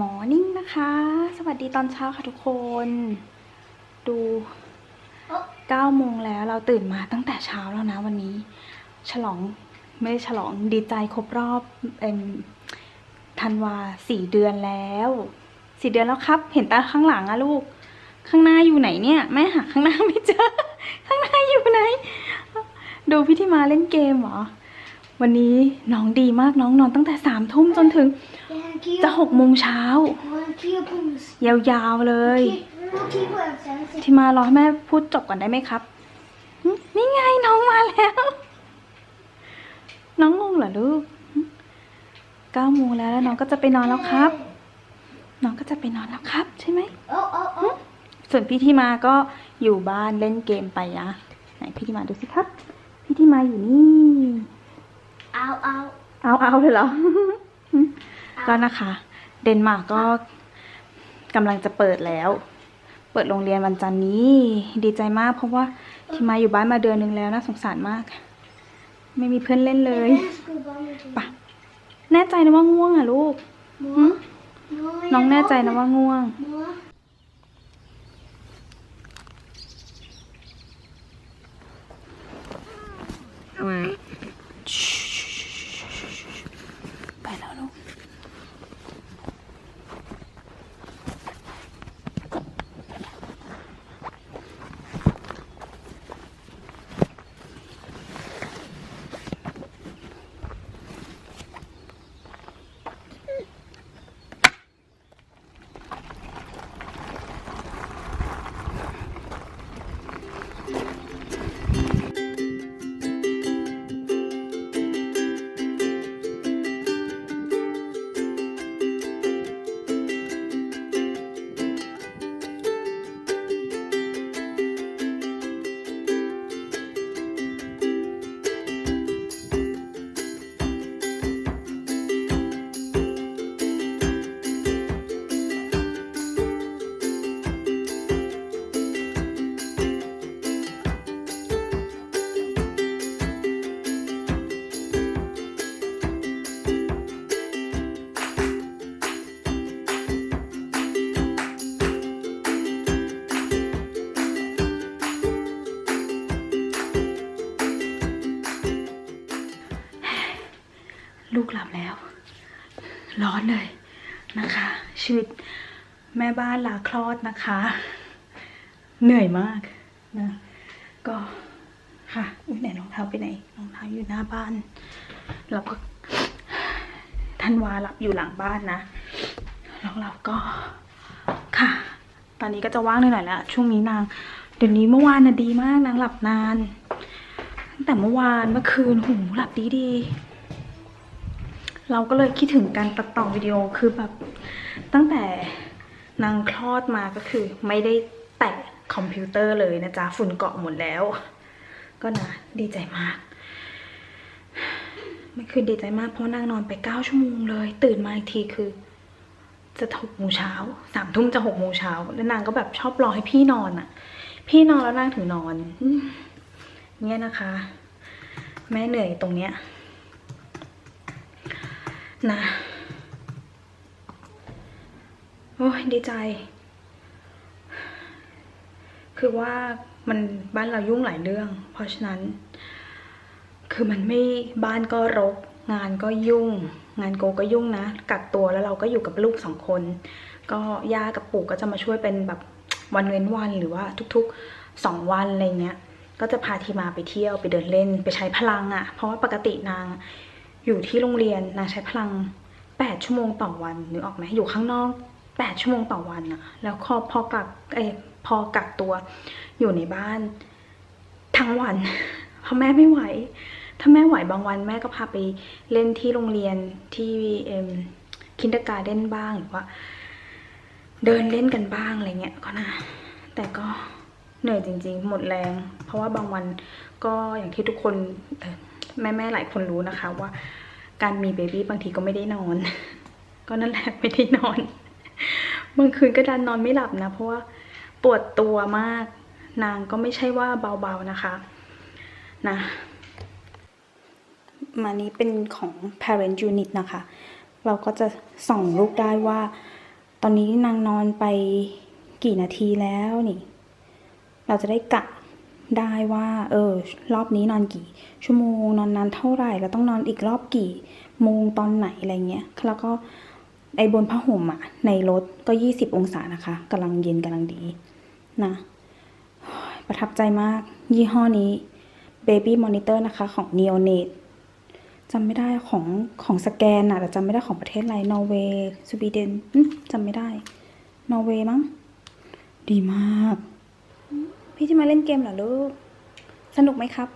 Morning นะคะ สวัสดีตอนเช้าค่ะทุกคน ดู9โมงแล้วเราตื่นมาตั้งแต่เช้าแล้วนะวันนี้ ฉลองไม่ได้ฉลองดีใจครบรอบเอ็มธันวาสี่เดือนแล้วสี่เดือนแล้วครับ เห็นตาข้างหลังอะลูก ข้างหน้าอยู่ไหนเนี่ยแม่หาข้างหน้าไม่เจอ ข้างหน้าอยู่ไหน ดูพี่ที่มาเล่นเกมเหรอ วันนี้น้องดีมากน้องนอนตั้งแต่สามทุ่มจนถึง จะหกโมงเช้ายาวๆเลย ที่มารอให้แม่พูดจบก่อนได้ไหมครับ นี่ไงน้องมาแล้ว น้องงงเหรอลูกเก้าโมงแล้วแล้วน้องก็จะไปนอนแล้วครับ น้องก็จะไปนอนแล้วครับ ใช่ไหมส่วนพี่ที่มาก็อยู่บ้านเล่นเกมไปนะไหนพี่ที่มาดูสิครับ พี่ที่มาอยู่นี่ เอาเอาเลยเหรอ ก็นะคะ เดนมาร์กก็กำลังจะเปิดแล้ว เปิดโรงเรียนวันจันทร์นี้ ดีใจมากเพราะว่าที่มาอยู่บ้านมาเดือนหนึ่งแล้วน่าสงสารมาก ไม่มีเพื่อนเล่นเลยปะแน่ใจนะว่าง่วงอะลูก น้องแน่ใจนะว่าง่วงไป แล้ว ร้อนเลยนะคะ ชีวิตแม่บ้านลาคลอดนะคะ เหนื่อยมากนะก็ค่ะอุ๊ยไหนรองเท้าไปไหนรองเท้าอยู่หน้าบ้านเราก็ท่านวาหลับอยู่หลังบ้านนะแล้วเราก็ค่ะ ตอนนี้ก็จะว่างหน่อยๆแล้วช่วงนี้นาง เดี๋ยวนี้เมื่อวานน่ะดีมากนางหลับนานตั้งแต่เมื่อวานเมื่อคืนหูหลับดีดี เราก็เลยคิดถึงการตัดต่อวิดีโอคือแบบตั้งแต่นางคลอดมาก็คือ ไม่ได้แตะคอมพิวเตอร์เลยนะจ๊ะ ฝุ่นเกาะหมดแล้ว ก็นะ ดีใจมากเมื่อคืนดีใจมากเพราะนางนอนไปเก้าชั่วโมงเลย ตื่นมาอีกทีคือ จะหกโมงเช้าสามทุ่มจะหกโมงเช้าแล้วนางก็แบบชอบรอให้พี่นอนอะ พี่นอนแล้วนางถึงนอนเนี่ยนะคะ แม่เหนื่อยตรงเนี้ย นะ โอ้ยดีใจ คือว่ามันบ้านเรายุ่งหลายเรื่อง เพราะฉะนั้น คือมันไม่บ้านก็รก งานก็ยุ่ง งานโกก็ยุ่งนะ กักตัวแล้วเราก็อยู่กับลูกสองคน ก็ย่ากับปู่ก็จะมาช่วยเป็นแบบวันเว้นวันหรือว่าทุกๆสองวันอะไรเงี้ยก็จะพาทีมาไปเที่ยวไปเดินเล่นไปใช้พลังอะ่ะ เพราะว่าปกตินาง อยู่ที่โรงเรียนนางใช้พลังแปดชั่วโมงต่อวันนึกออกไหมอยู่ข้างนอกแปดชั่วโมงต่อวันอะแล้วพอพอกักเอพอกักตัวอยู่ในบ้านทั้งวันเพราะแม่ไม่ไหว ถ้าแม่ไหวบางวันแม่ก็พาไปเล่นที่โรงเรียนที่เอ็มคินเดการเด้นบ้างหรือว่า เดินเล่นกันบ้างอะไรเงี้ยก็นะ แต่ก็เหนื่อยจริงๆ หมดแรง เพราะว่าบางวันก็อย่างที่ทุกคน แม่ๆหลายคนรู้นะคะว่าการมีเบบี้บางทีก็ไม่ได้นอน ก็นั่นแหละไม่ได้นอนบางคืนก็ดันนอนไม่หลับนะ เพราะว่าปวดตัวมาก นางก็ไม่ใช่ว่าเบาๆนะคะนะมานี้เป็นของ parent unit นะคะ เราก็จะส่องลูกได้ว่า ตอนนี้นางนอนไปกี่นาทีแล้วนี่ เราจะได้กะ ได้ว่าเออรอบนี้นอนกี่ ชั่วโมงนอนนานเท่าไหร่เราต้องนอนอีกรอบกี่โมงตอนไหนอะไรเงี้ยแล้วก็ไอบนผ้าห่มอะในรถก็ยี่สิบองศานะคะกำลังเย็นกำลังดีนะประทับใจมาก ยี่ห้อนี้ Baby Monitor นะคะ ของ Neonate จำไม่ได้ของของสแกนอะแต่จำไม่ได้ของประเทศอะไรนอร์เวย์สวีเดนจำไม่ได้ นอร์เวย์มั้งดีมาก พี่จะมาเล่นเกมเหรอลูก สนุกไหมครับ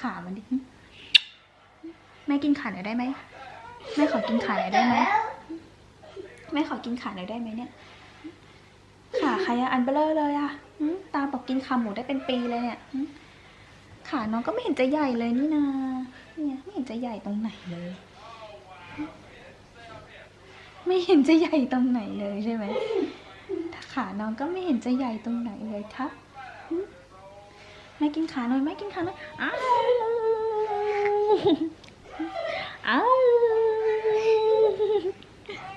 ขามันดิแม่กินขาหน่อยได้ไหมแม่ขอกินขาหน่อยได้ไหมแม่ขอกินขาหน่อยได้ไหมเนี่ยขาใครอะอันเบลอเลยอะตาบอกกินขาหมูได้เป็นปีเลยเนี่ยขาน้องก็ไม่เห็นจะใหญ่เลยนี่นาเนี่ยไม่เห็นจะใหญ่ตรงไหนเลย ไม่เห็นจะใหญ่ตรงไหนเลยใช่ไหมขาน้องก็ไม่เห็นจะใหญ่ตรงไหนเลยครับ แม่กินขาหน่อยแม่กินขาหน่อยอ้าวอ้าว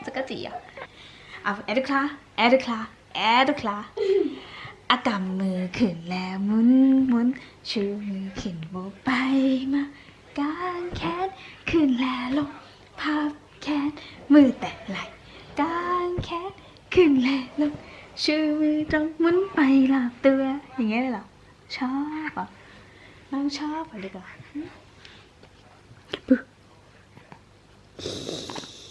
จะกระจีอะเอาแอดคลาแอดคลาแอดคลาอากำมือขึ้นแล้วมุนมุนชูมือขึ้นโบไปมากางแขนขึ้นแล้วลงพับแขนมือแตะไหลกางแขนขึ้นแล้วลงชูมือตรงมุนไปหลับตัวอย่างเงี้ยเลยเหรอ ชอบอะน้องชอบอะดีกว่าปึ๊บ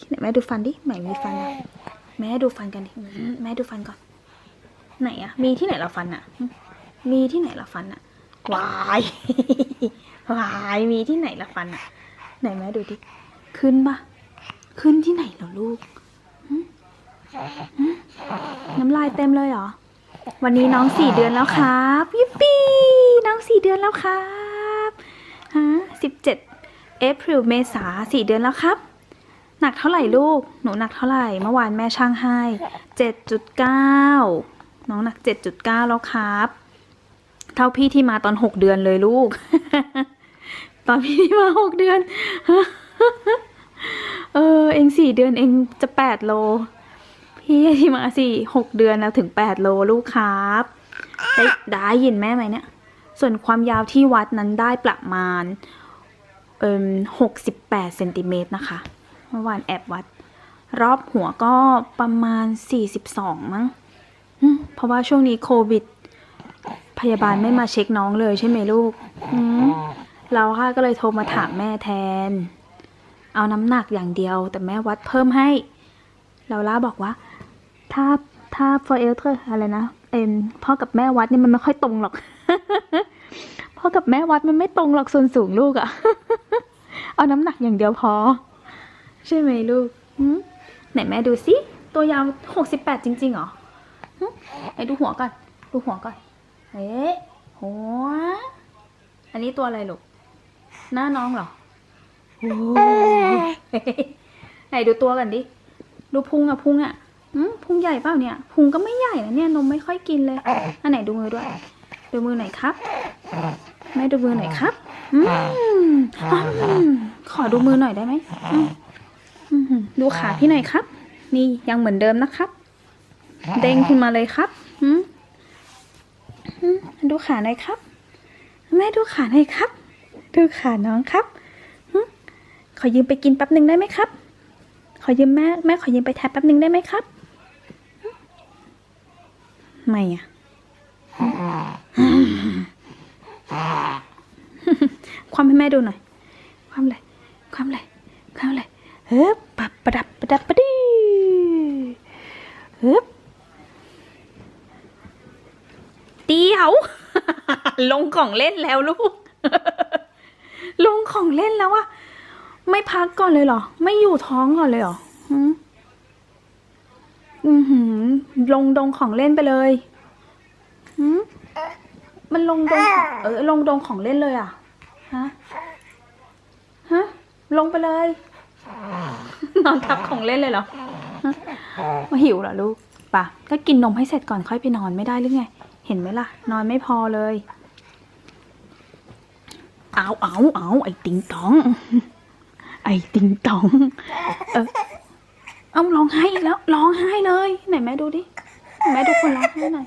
ไหนแม่ดูฟันดิไหนมีฟันอะแม่ดูฟันกันดิแม่ดูฟันก่อน ไหนอะ มีที่ไหนละฟันอะ มีที่ไหนละฟันอะวายวายมีที่ไหนละฟันอะ ไหนแม่ดูดิ ขึ้นปะขึ้นที่ไหนเหรอลูกน้ำลายเต็มเลยเหรอ วันนี้น้องสี่เดือนแล้วครับ ยิปปี้ น้องสี่เดือนแล้วครับฮะสิบเจ็ดเอพริลเมษาสี่เดือนแล้วครับ หนักเท่าไหร่ลูก หนูหนักเท่าไหร่ เมื่อวานแม่ช่างให้เจ็ดจุดเก้าน้องหนักเจ็ดจุดเก้าแล้วครับ เท่าพี่ที่มาตอนหกเดือนเลยลูก ตอนพี่ที่มาหกเดือน เออ เองสี่เดือนเองจะแปดโล พี่ที่มาสี่หกเดือนแล้วถึงแปดโลลูกครับ ได้ได้ยินแม่ไหมเนี่ย ส่วนความยาวที่วัดนั้นได้ประมาณเอ่มหกสิบแปดเซนติเมตรนะคะ เมื่อวานแอบวัด รอบหัวก็ประมาณสี่สิบสองมั้งเพราะว่าช่วงนี้โควิด พยาบาลไม่มาเช็คน้องเลยใช่ไหมลูกเราค่ะก็เลยโทรมาถามแม่แทน เอาน้ำหนักอย่างเดียว แต่แม่วัดเพิ่มให้ เราล่าบอกว่า ถ้าถ้า for e l t e r อะไรนะเอ็มพ่อกับแม่วัดนี่มันไม่ค่อยตรงหรอก พ่อกับแม่วัดมันไม่ตรงหรอกส่วนสูงลูกอะเอาน้ำหนักอย่างเดียวพอ ใช่ไหมลูกไหนแม่ดูสิตัวยาวหกสิบแปดจริงๆเหรอไหนดูหัวก่อน ดูหัวก่อนเอ๊ะหัว อันนี้ตัวอะไรลูก หน้าน้องเหรอโอ้ไหนดูตัวกันดิ ดูพุงอะพุงอะพุงใหญ่เปล่าเนี่ย พุงก็ไม่ใหญ่นะเนี่ยนมไม่ค่อยกินเลย อันไหนดูมือด้วย ดูมือไหนครับ แม่ดูมือหน่อยครับอืมอืมขอดูมือหน่อยได้ไหมอืมอืมดูขาพี่หน่อยครับ นี่ยังเหมือนเดิมนะครับ เด้งขึ้นมาเลยครับอืมอืมดูขาหน่อยครับ แม่ดูขาหน่อยครับ ดูขาน้องครับหึขอยืมไปกินแป๊บหนึ่งได้ไหมครับ ขอยืมแม่แม่ขอยืมไปแทบแป๊บหนึ่งได้ไหมครับหึไม่อะ ความให้แม่ดูหน่อย ความเลยความเลยความเลยเฮ้ยปับประดับประดับประดีเฮ้ยเดียว ลงของเล่นแล้วลูก ลงของเล่นแล้วอะไม่พักก่อนเลยเหรอ ไม่อยู่ท้องก่อนเลยเหรออือหือ ลงดงของเล่นไปเลยหืมมันลงดง เออ ลงดงของเล่นเลยอะ ฮะ ฮะ ลงไปเลย นอนทับของเล่นเลยเหรอฮะมาหิวเหรอลูกป่ะก็กินนมให้เสร็จก่อนค่อยไปนอนไม่ได้หรือไง เห็นไหมล่ะ นอนไม่พอเลย เอาเอาเอาไอ้ติงตอง ไอ้ติงตอง เออเอาร้องไห้อีกแล้ว ร้องไห้เลย ไหนแม่ดูดิ แม่ดูคนร้องไห้หน่อย